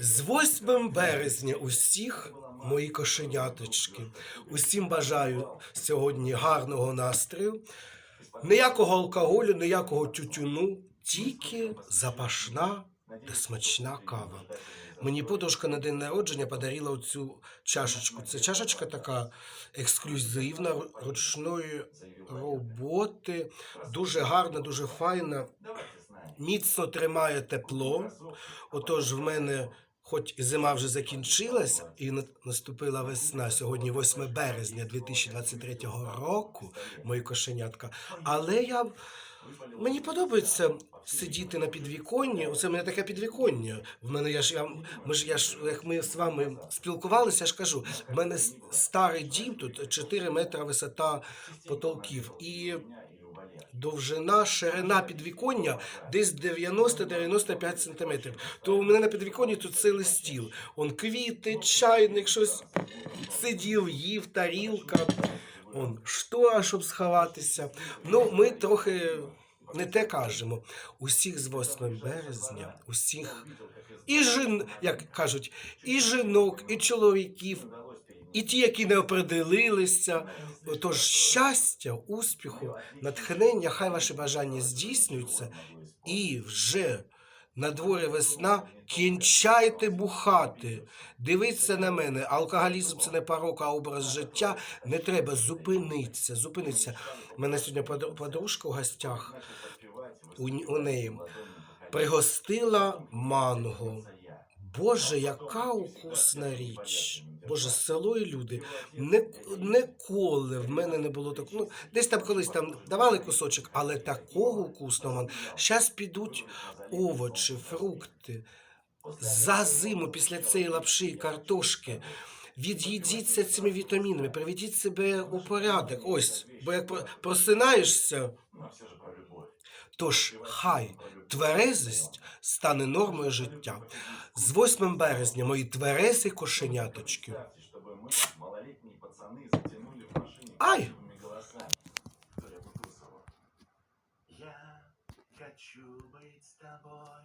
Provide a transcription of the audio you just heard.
З 8 березня усіх мої кошеняточки. Усім бажаю сьогодні гарного настрою. Ніякого алкоголю, ніякого тютюну, тільки запашна та смачна кава. Мені подружка на день народження подарила оцю чашечку. Це чашечка така ексклюзивна, ручної роботи, дуже гарна, дуже файна. Міцно тримає тепло. Отож, в мене, хоч зима вже закінчилась, і на- наступила весна, сьогодні 8 березня 2023 року, мої кошенятка. Але я мені подобається сидіти на підвіконні. Оце мене таке підвіконня. В мене я ж я, ми ж я ж як ми з вами спілкувалися, я ж кажу, в мене старий дім, тут 4 метри висота потолків. І довжина, ширина підвіконня десь 90-95 сантиметрів. То у мене на підвіконні тут цілий стіл. Он квіти, чайник, щось сидів, їв, тарілка. Он штора, щоб сховатися. Ну, ми трохи не те кажемо. Усіх з 8 березня, усіх і жін, як кажуть, і жінок, і чоловіків, і ті, які не определилися. Тож щастя, успіху, натхнення, хай ваші бажання здійснюються, і вже на дворі весна кінчайте бухати. Дивіться на мене. Алкоголізм це не порок, а образ життя. Не треба зупинитися. Зупинитися. У мене сьогодні подружка у гостях. У неї пригостила манго. Боже, яка укусна річ. Боже, село і люди. Не, ніколи в мене не було такого. Ну, десь там колись там давали кусочок, але такого вкусного. Зараз підуть овочі, фрукти. За зиму після цієї лапши і картошки. Від'їдіться цими вітамінами, приведіть себе у порядок. Ось, бо як просинаєшся, Тож хай тверезість стане нормою життя. З 8 березня мої тверезі кошеняточки. чтобы мы, малолетние пацаны, затянули в машине Ай! крикливыми голосами. Виктория Бутусова. Я хочу быть с тобой